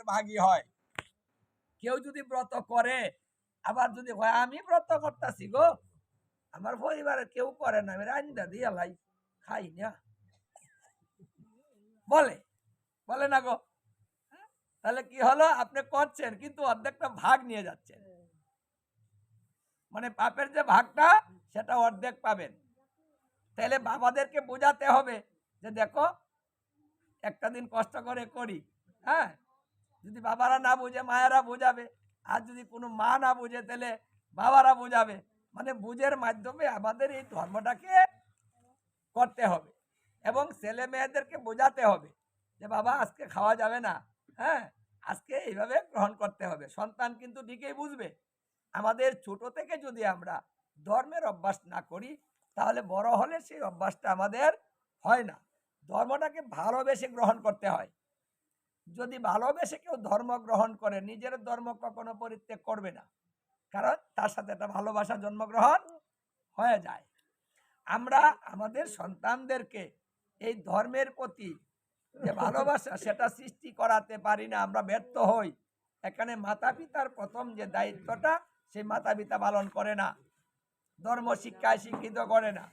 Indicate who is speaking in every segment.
Speaker 1: অর্ধেকের ভাগই হয়। কেউ যদি ব্রত করে, আবার যদি হয়, আমি ব্রত করতেছি গো। আমার পরিবারের কেউ করে না, আমি রান্না দিয়ে লাই খাই না। বলে বলে না গো। তাহলে কি হলো? আপনি করছেন, কিন্তু অর্ধেকটা ভাগ নিয়ে যাচ্ছেন। মানে পাপের যে ভাগটা, সেটা অর্ধেক পাবেন। তাহলে বাবাদেরকে বোঝাতে হবে যে, দেখো, একটা দিন কষ্ট করে করি হ্যাঁ? যদি বাবারা না বুঝে, মায়েরা বোঝাবে। আর যদি কোনো মা না বুঝে, তাহলে বাবারা বোঝাবে। মানে বুঝের মাধ্যমে আমাদের এই ধর্মটাকে করতে হবে এবং ছেলে মেয়েদেরকে বোঝাতে হবে যে, বাবা, আজকে খাওয়া যাবে না। হ্যাঁ আজকে এইভাবে গ্রহণ করতে হবে। সন্তান কিন্তু ঠিকই বুঝবে। আমাদের ছোট থেকে যদি আমরা ধর্মের অভ্যাস না করি, তাহলে বড় হলে সেই অভ্যাসটা আমাদের হয় না। ধর্মটাকে ভালোবেসে গ্রহণ করতে হয়। যদি ভালোবেসে কেউ ধর্ম গ্রহণ করে, নিজের ধর্ম কখনো পরিত্যাগ করবে না। কারণ তার সাথে একটা ভালোবাসা জন্মগ্রহণ হয়ে যায়। আমরা আমাদের সন্তানদেরকে এই ধর্মের প্রতি যে ভালোবাসা, সেটা সৃষ্টি করাতে পারি না, আমরা ব্যর্থ হই। এখানে মাতা পিতার প্রথম যে দায়িত্বটা, সেই মাতা পিতা পালন করে না। ধর্ম শিক্ষায় শিক্ষিত করে না।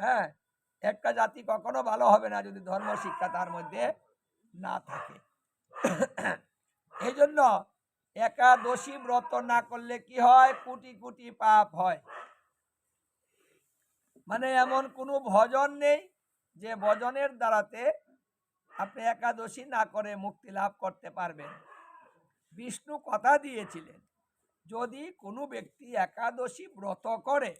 Speaker 1: হ্যাঁ একটা জাতি কখনো ভালো হবে না যদি ধর্ম শিক্ষা তার মধ্যে না থাকে। এই জন্য একাদশী ব্রত না করলে কি হয়? কোটি কোটি পাপ হয়। মানে এমন কোনো ভজন নেই যে ভজনের দ্বারাতে আপনি একাদশী না করে মুক্তি লাভ করতে পারবেন। বিষ্ণু কথা দিয়েছিলেন, যদি কোনো ব্যক্তি একাদশী ব্রত করে,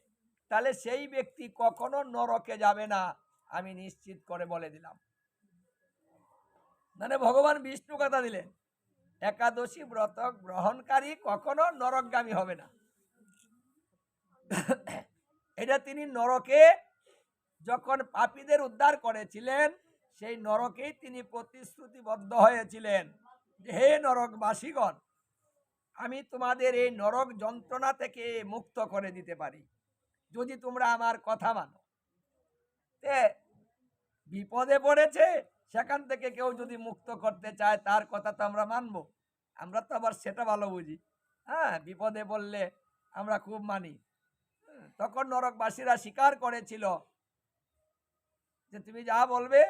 Speaker 1: তাহলে সেই ব্যক্তি কখনো নরকে যাবে না, আমি নিশ্চিত করে বলে দিলাম। মানে ভগবান বিষ্ণু কথা দিলেন, একাদশী ব্রত গ্রহণকারী কখনো নরকগামী হবে না। এটা তিনি নরকে যখন পাপীদের উদ্ধার করেছিলেন, সেই নরকেই তিনি প্রতিশ্রুতিবদ্ধ হয়েছিলেন হে নরকবাসীগণ, আমি তোমাদের এই নরক যন্ত্রণা থেকে মুক্ত করে দিতে পারি, যদি তোমরা আমার কথা মানো। বিপদে পড়েছে সেখান থেকে কেউ যদি মুক্ত করতে চায় তার কথা তো আমরা মানবো। আমরা তো আবার সেটা ভালো বুঝি। হ্যাঁ বিপদে বললে আমরা খুব মানি। হ্যাঁ, তখন নরকবাসীরা স্বীকার করেছিল যে তুমি যা বলবে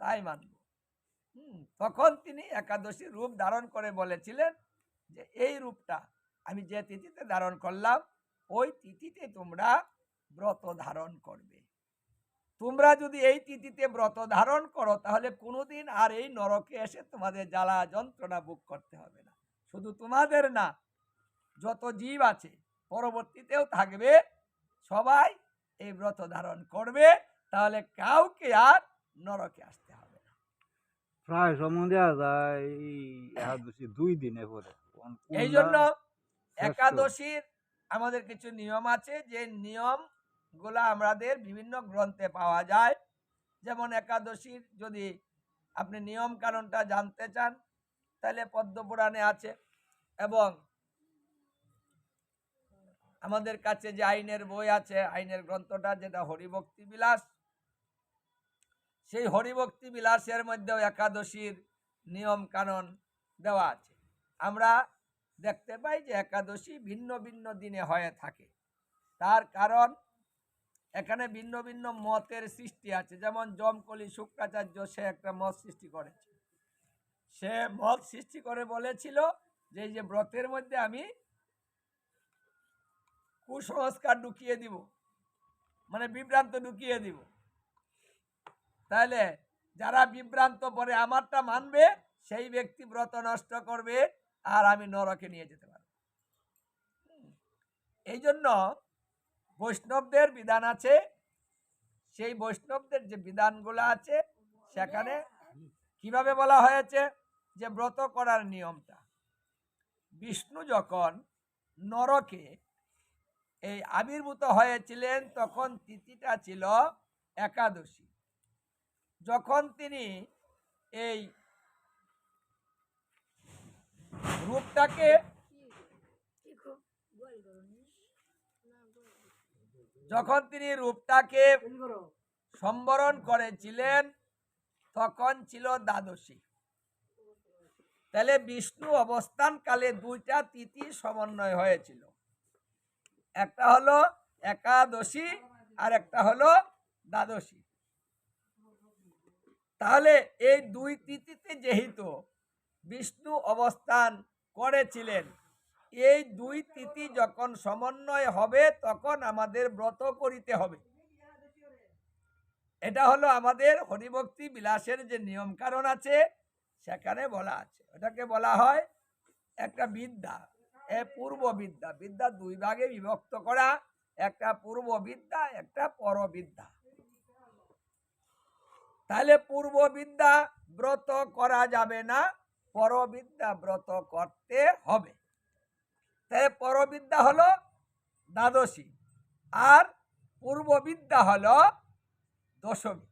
Speaker 1: তাই মানব। তখন তিনি একাদশী রূপ ধারণ করে বলেছিলেন যে এই রূপটা আমি যে তিথিতে ধারণ করলাম ওই তিথিতে তোমরা ব্রত ধারণ করবে। তোমরা যদি এই তিথিতে ব্রত ধারণ করো তাহলে কোনোদিন আর এই নরকে এসে তোমাদের জ্বালা যন্ত্রণা বুক করতে হবে না। শুধু তোমাদের না যত জীব আছে পরবর্তীতেও থাকবে সবাই এই ব্রত ধারণ করবে তাহলে কাউকে আর নরকে আসতে হবে না।
Speaker 2: প্রায় যায় একাদশী দুই দিনে পরে
Speaker 1: এই জন্য একাদশীর আমাদের কিছু নিয়ম আছে যে নিয়ম গুলা আমাদের বিভিন্ন গ্রন্থে পাওয়া যায়। যেমন একাদশীর যদি আপনি নিয়ম কানুনটা জানতে চান, তাহলে পদ্মপুরাণে আছে এবং আমাদের কাছে যে আইনের বই আছে, আইনের গ্রন্থটা যেটা হরিভক্তি বিলাস, সেই হরিভক্তি বিলাসের মধ্যেও একাদশীর নিয়ম কানুন দেওয়া আছে। আমরা দেখতে পাই যে একাদশী ভিন্ন ভিন্ন দিনে হয়ে থাকে। তার কারণ এখানে ভিন্ন ভিন্ন মতের সৃষ্টি আছে। যেমন জমকলি শুক্রাচার্য, সে একটা মত সৃষ্টি করেছে। সে মত সৃষ্টি করে বলেছিল যে, এই যে ব্রতের মধ্যে আমি কুসংস্কার ঢুকিয়ে দিব। মানে বিভ্রান্ত ঢুকিয়ে দিব। তাহলে যারা বিভ্রান্ত পরে আমারটা মানবে, সেই ব্যক্তি ব্রত নষ্ট করবে আর আমি নরকে নিয়ে যেতে পারব। এই জন্য বৈষ্ণবদের বিধান আছে। সেই বৈষ্ণবদের যে বিধানগুলো আছে, সেখানে কীভাবে বলা হয়েছে? যে ব্রত করার নিয়মটা। বিষ্ণু যখন নরকে এই আবির্ভূত হয়েছিলেন, তখন তিথিটা ছিল একাদশী। যখন তিনি এই রূপটাকে যখন তিনি রূপটাকে সম্বরণ করেছিলেন, তখন ছিল দ্বাদশী। তাহলে বিষ্ণু অবস্থানকালে দুইটা তিথি সমন্বয় হয়েছিল। একটা হলো একাদশী আর একটা হলো দ্বাদশী। তাহলে এই দুই তিথিতে যেহেতু বিষ্ণু অবস্থান করেছিলেন এই দুই তিথি যখন সমন্বয় হবে, তখন আমাদের ব্রত করিতে হবে। এটা হলো আমাদের হরিভক্তি বিলাসের যে নিয়ম কারণ আছে, সেখানে বলা আছে। এটাকে বলা হয় একটা বিদ্যা, এ পূর্ব বিদ্যা। বিদ্যা দুই ভাগে বিভক্ত করা, একটা পূর্ব বিদ্যা, একটা পরবিদ্যা তাহলে পূর্ব বিদ্যা ব্রত করা যাবে না পরবিদ্যা ব্রত করতে হবে। তাই পরবিদ্যা হলো দ্বাদশী আর পূর্ব বিদ্যা হলো দশমী।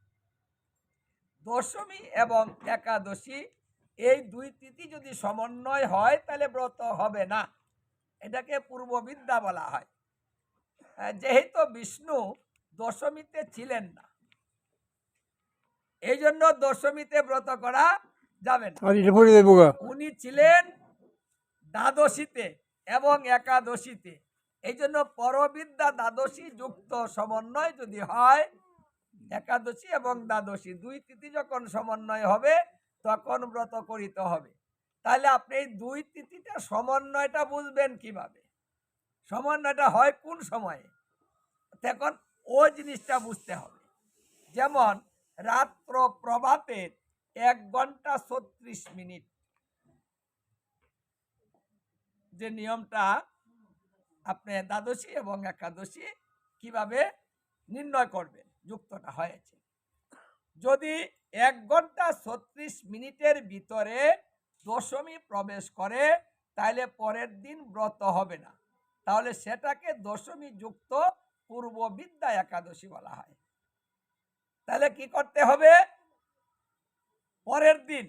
Speaker 1: দশমী এবং একাদশী এই দুই তিথি যদি সমন্বয় হয় তাহলে ব্রত হবে না। এটাকে পূর্ববিদ্যা বলা হয়। যেহেতু বিষ্ণু দশমীতে ছিলেন না এই জন্য দশমীতে ব্রত করা যাবে না। উনি ছিলেন দ্বাদশীতে। এবং একাদশীতে। এই জন্য পরবিদ্যা দ্বাদশী যুক্ত সমন্বয় যদি হয়, একাদশী এবং দ্বাদশী দুই তিথি যখন সমন্বয় হবে, তখন ব্রত করিতে হবে। তাহলে আপনি এই দুই তিথিটা সমন্বয়টা বুঝবেন কীভাবে? সমন্বয়টা হয় কোন সময়ে? তখন ও জিনিসটা বুঝতে হবে। যেমন, রাত্র প্রভাতের এক ঘণ্টা ছত্রিশ মিনিট। যে নিয়মটা আপনি দ্বাদশী এবং একাদশী কীভাবে নির্ণয় করবেন, যুক্তটা হয়েছে। যদি এক ঘণ্টা ছত্রিশ মিনিটের ভিতরে দশমী প্রবেশ করে তাহলে পরের দিন ব্রত হবে না। তাহলে সেটাকে দশমী যুক্ত পূর্ব বিদ্যা একাদশী বলা হয়। তাহলে কি করতে হবে? পরের দিন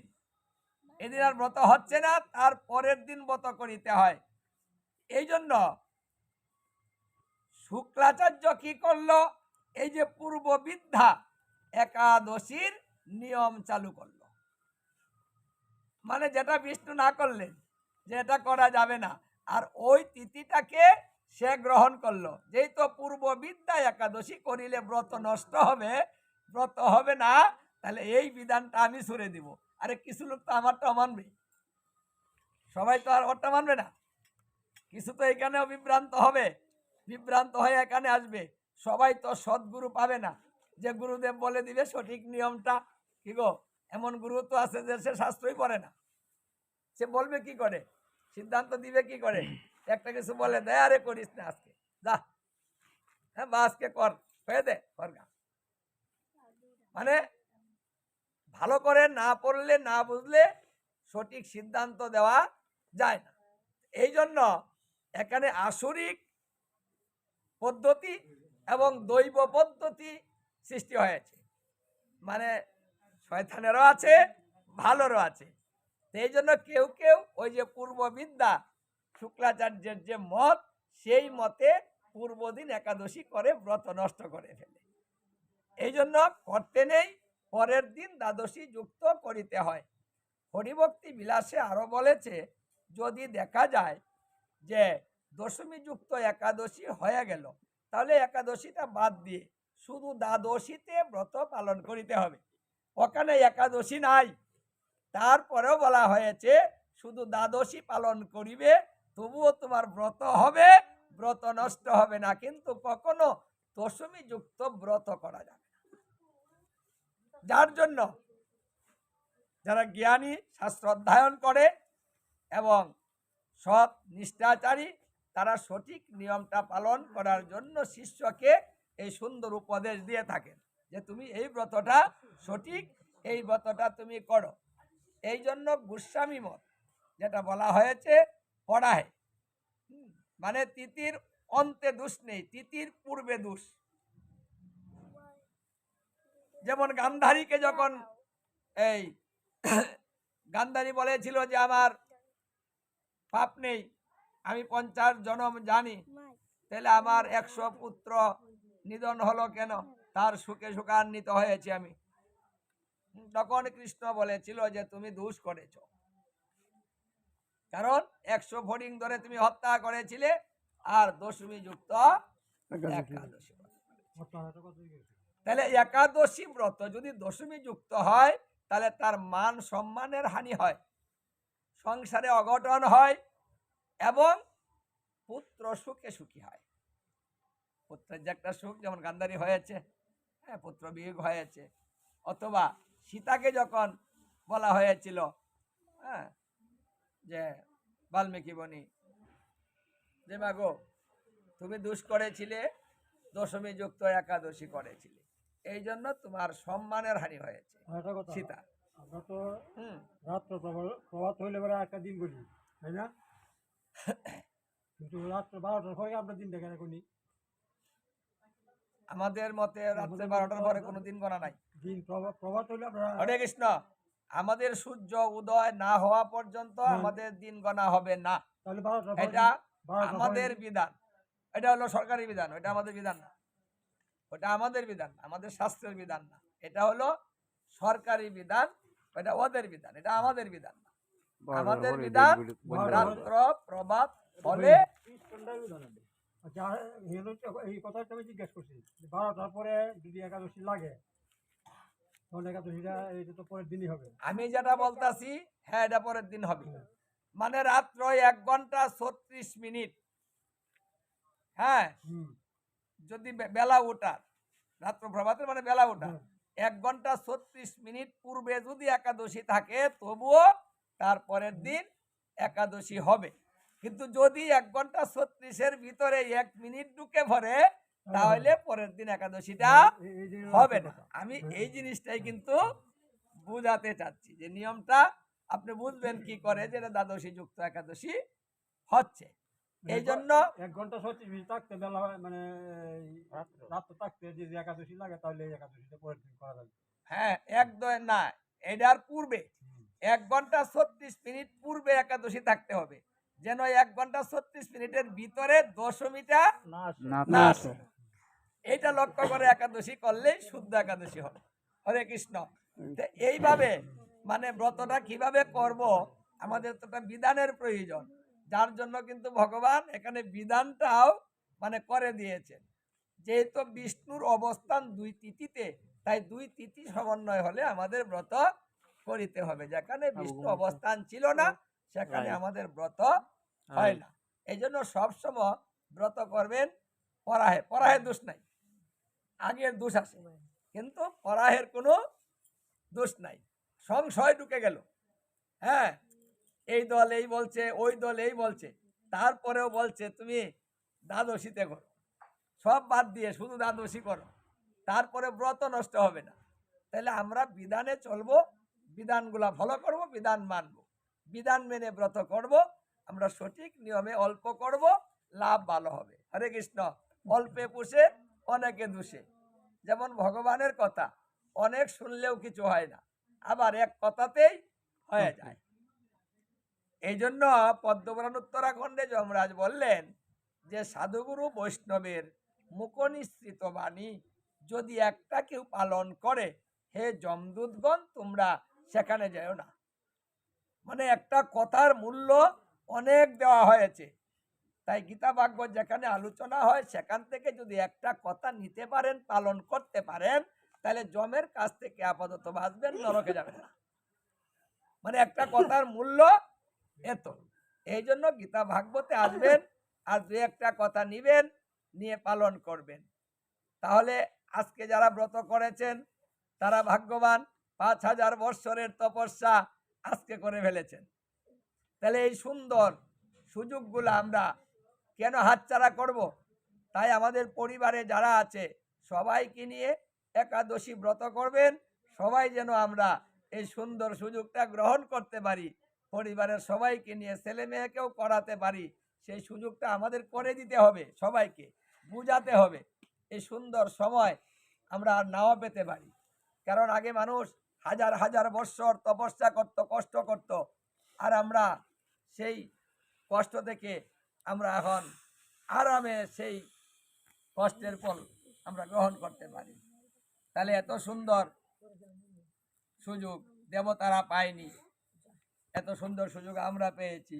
Speaker 1: এদিন আর ব্রত হচ্ছে না, তার পরের দিন ব্রত করিতে হয়। এই জন্য শুক্লাচার্য কি করল? এই যে পূর্ব বিদ্যা একাদশীর নিয়ম চালু করল। মানে যেটা বিষ্ণু না করলেন, যে এটা করা যাবে না। আর ওই তিথিটাকে সে গ্রহণ করল। পূর্ব বিদ্যা একাদশী করিলে ব্রত নষ্ট হবে, ব্রত হবে না, তাহলে এই বিধানটা আমি সরে দিব। আরে কিছু লোক তো আমারটা মানবে। সবাই তো আর ওরটা মানবে না। কিছু তো এখানেও বিভ্রান্ত হবে। বিভ্রান্ত হয়ে এখানে আসবে। সবাই তো সদ্গুরু পাবে না। যে গুরুদেব বলে দিবে সঠিক নিয়মটা, কি গো? এমন গুরু তো আছে যে সে শাস্ত্রই পড়ে না। সে বলবে কি করে? সিদ্ধান্ত দিবে কি করে? একটা কিছু বলে দেয়, আরে করিস না আজকে। যা। হ্যাঁ বা আজকে কর। হয়ে দে, কর। মানে ভালো করে না পড়লে, না বুঝলে সঠিক সিদ্ধান্ত দেওয়া যায় না। এই জন্য এখানে আসরিক পদ্ধতি এবং দৈব পদ্ধতি সৃষ্টি হয়েছে। মানে শয়তানেরও আছে, ভালোরও আছে। এই জন্য কেউ কেউ ওই যে পূর্ববিদ্যা শুক্লাচার্যের যে মত, সেই মতে পূর্বদিন একাদশী করে ব্রত নষ্ট করে ফেলে। এই জন্য করতে নেই পরের দিন দ্বাদশী যুক্ত করিতে হয়। হরিভক্তি বিলাসে আরও বলেছে, যদি দেখা যায় যে দশমী যুক্ত একাদশী হয়ে গেল, তাহলে একাদশীটা বাদ দিয়ে শুধু দ্বাদশীতে ব্রত পালন করিতে হবে। ওখানে একাদশী নাই। তারপরেও বলা হয়েছে, শুধু দ্বাদশী পালন করিবে, তবুও তোমার ব্রত হবে, ব্রত নষ্ট হবে না। কিন্তু কখনো দশমী যুক্ত ব্রত করা যাবে যার জন্য যারা জ্ঞানী শাস্ত্র অধ্যয়ন করে এবং সৎ নিষ্ঠাচারী, তারা সঠিক নিয়মটা পালন করার জন্য শিষ্যকে এই সুন্দর উপদেশ দিয়ে থাকেন যে তুমি এই ব্রতটা সঠিক, এই ব্রতটা তুমি করো। এই জন্য গোস্বামী মত যেটা বলা হয়েছে, পড়ায়। মানে তিতির অন্তে দোষ নেই, তিতির পূর্বে দোষ। যেমন গান্ধারীকে যখন এই গান্ধারী বলেছিল যে আমার পাপ নেই আমি পঞ্চাশ জনম জানি তাহলে আমার একশো পুত্র নিধন হলো কেন? তার সুখে সুখান্বিত হয়েছে আমি। তখন কৃষ্ণ বলেছিল যে তুমি দোষ করেছ। কারণ একশো ফড়িং ধরে তুমি হত্যা করেছিলে আর দশমী যুক্ত একাদশী। তাহলে একাদশী ব্রত যদি দশমী যুক্ত হয়, তাহলে তার মান সম্মানের হানি হয়। সংসারে অঘটন হয় এবং পুত্র সুখে সুখী হয়। পুত্রের যে একটা সুখ যেমন গান্ধারী হয়েছে হ্যাঁ পুত্র বিয়োগ হয়েছে। অথবা সীতাকে যখন বলা হয়েছিল হ্যাঁ যে বাল্মীকি বনি যে মাগো তুমি দুষ করেছিলে, দশমী যুক্ত একাদশী করেছিলে। এই জন্য তোমার সম্মানের হানি হয়েছে। সীতা।
Speaker 3: আমরা তো রাত্র প্রভাত- প্রভাত হইলে পরে একটা দিন করি তাই না? কিন্তু রাত্র বারোটার পরে আমরা দিন দেখে না
Speaker 1: আমাদের মতে রাত্রে বারোটার পরে কোনো দিন গণা নাই।
Speaker 3: দিন প্রভাত হইলে আমরা
Speaker 1: হরে কৃষ্ণ আমাদের সূর্য উদয় না হওয়া পর্যন্ত আমাদের দিন গণা হবে না। এটা আমাদের বিধান। এটা হলো সরকারি বিধান এটা আমাদের বিধান না। ওটা আমাদের বিধান না, আমাদের শাস্ত্রের বিধান না। এটা হলো সরকারি বিধান এটা ওদের বিধান এটা আমাদের বিধান না। আমাদের বিধান রাত্র
Speaker 3: বিধান আছে। আচ্ছা আর এই কথাটা আমি জিজ্ঞেস করছি বারোটার পরে যদি একাদশী লাগে এটা তো পরের দিনই হবে।
Speaker 1: আমি যেটা বলতাছি হ্যাঁ এটা পরের দিন হবে। মানে রাত্র এক ঘণ্টা ছত্রিশ মিনিট। হ্যাঁ
Speaker 3: হুম।
Speaker 1: যদি বেলা ওঠার রাত্র প্রভাতের মানে বেলা ওঠা এক ঘণ্টা ছত্রিশ মিনিট পূর্বে যদি একাদশী থাকে তবুও তারপরের দিন একাদশী হবে। কিন্তু যদি এক ঘণ্টা ছত্রিশের ভিতরে এক মিনিট ঢুকে ভরে তাহলে পরের দিন একাদশীটা হবে না। আমি এই জিনিসটাই কিন্তু বুঝাতে চাচ্ছি যে নিয়মটা আপনি বুঝবেন কি করে যে এটা দ্বাদশী যুক্ত একাদশী হচ্ছে। এই জন্য
Speaker 3: এক ঘণ্টা ছত্রিশ মিনিট থাকতে বেলা হয় মানে রাত্র। থাকতে যদি একাদশী লাগে তাহলে এই একাদশীটা পরের দিন করা যাবে।
Speaker 1: হ্যাঁ এক দয় না এটার পূর্বে। এক ঘণ্টা ছত্রিশ মিনিট পূর্বে একাদশী থাকতে হবে। যেন এক ঘণ্টা ছত্রিশ মিনিটের ভিতরে দশমীটা
Speaker 2: না
Speaker 1: আসে। এইটা লক্ষ্য করে একাদশী করলেই শুদ্ধ একাদশী হবে। হরে কৃষ্ণ। তো এইভাবে মানে ব্রতটা কীভাবে করব আমাদের তো একটা বিধানের প্রয়োজন। যার জন্য কিন্তু ভগবান এখানে বিধানটাও মানে করে দিয়েছেন। যেহেতু বিষ্ণুর অবস্থান দুই তিথিতে তাই দুই তিথি সমন্বয় হলে আমাদের ব্রত করিতে হবে। যেখানে বিষ্ণু অবস্থান ছিল না সেখানে আমাদের ব্রত হয় না। এই জন্য সবসময় ব্রত করবেন পরাহে। পরাহের দোষ নাই। আগের দোষ আছে। কিন্তু পরাহের কোনো দোষ নাই। সংশয় ঢুকে গেল। হ্যাঁ? এই দল এই বলছে ওই দল এই বলছে। তারপরেও বলছে তুমি দ্বাদশীতে করো। সব বাদ দিয়ে শুধু দ্বাদশী করো। তারপরে ব্রত নষ্ট হবে না। তাহলে আমরা বিধানে চলবো বিধানগুলা ফলো করব বিধান মানব। বিধান মেনে ব্রত করব আমরা সঠিক নিয়মে অল্প করব লাভ ভালো হবে। হরে কৃষ্ণ। অল্পে পুষে অনেকে দোষে। যেমন ভগবানের কথা অনেক শুনলেও কিছু হয় না। আবার এক কথাতেই হয়ে যায়। এই জন্য পদ্মপুরাণ উত্তরাখণ্ডে যমরাজ বললেন যে, সাধুগুরু বৈষ্ণবের মুখনিসৃত বাণী যদি একটা কেউ পালন করে, হে যমদূতগণ, তোমরা সেখানে যেও না। মানে একটা কথার মূল্য অনেক দেওয়া হয়েছে। তাই গীতা ভাগবত যেখানে আলোচনা হয়, সেখান থেকে যদি একটা কথা নিতে পারেন, পালন করতে পারেন, তাহলে জমের কাছ থেকে আপাতত বাঁচবেন, নরকে যাবেন না। মানে একটা কথার মূল্য এত। এই জন্য গীতা ভাগবতে আসবেন আর দু একটা কথা নিবেন, নিয়ে পালন করবেন। তাহলে আজকে যারা ব্রত করেছেন, তারা ভাগ্যবান, পাঁচ হাজার বৎসরের তপস্যা আজকে করে ফেলেছেন। তাহলে এই সুন্দর সুযোগগুলো আমরা কেন হাতছাড়া করব? তাই আমাদের পরিবারে যারা আছে, সবাইকে নিয়ে একাদশী ব্রত করবেন। সবাই যেন আমরা এই সুন্দর সুযোগটা গ্রহণ করতে পারি। পরিবারের সবাইকে নিয়ে ছেলে মেয়েকেও করাতে পারি, সেই সুযোগটা আমাদের করে দিতে হবে সবাইকে, বুঝাতে হবে। এই সুন্দর সময় আমরা আর নাও পেতে পারি। কারণ আগে মানুষ হাজার হাজার বৎসর তপস্যা করত, কষ্ট করত, আর আমরা সেই কষ্ট থেকে আমরা এখন আরামে সেই কষ্টের ফল আমরা গ্রহণ করতে পারি। তাহলে এত সুন্দর সুযোগ দেবতারা পায়নি। এত সুন্দর সুযোগ আমরা পেয়েছি।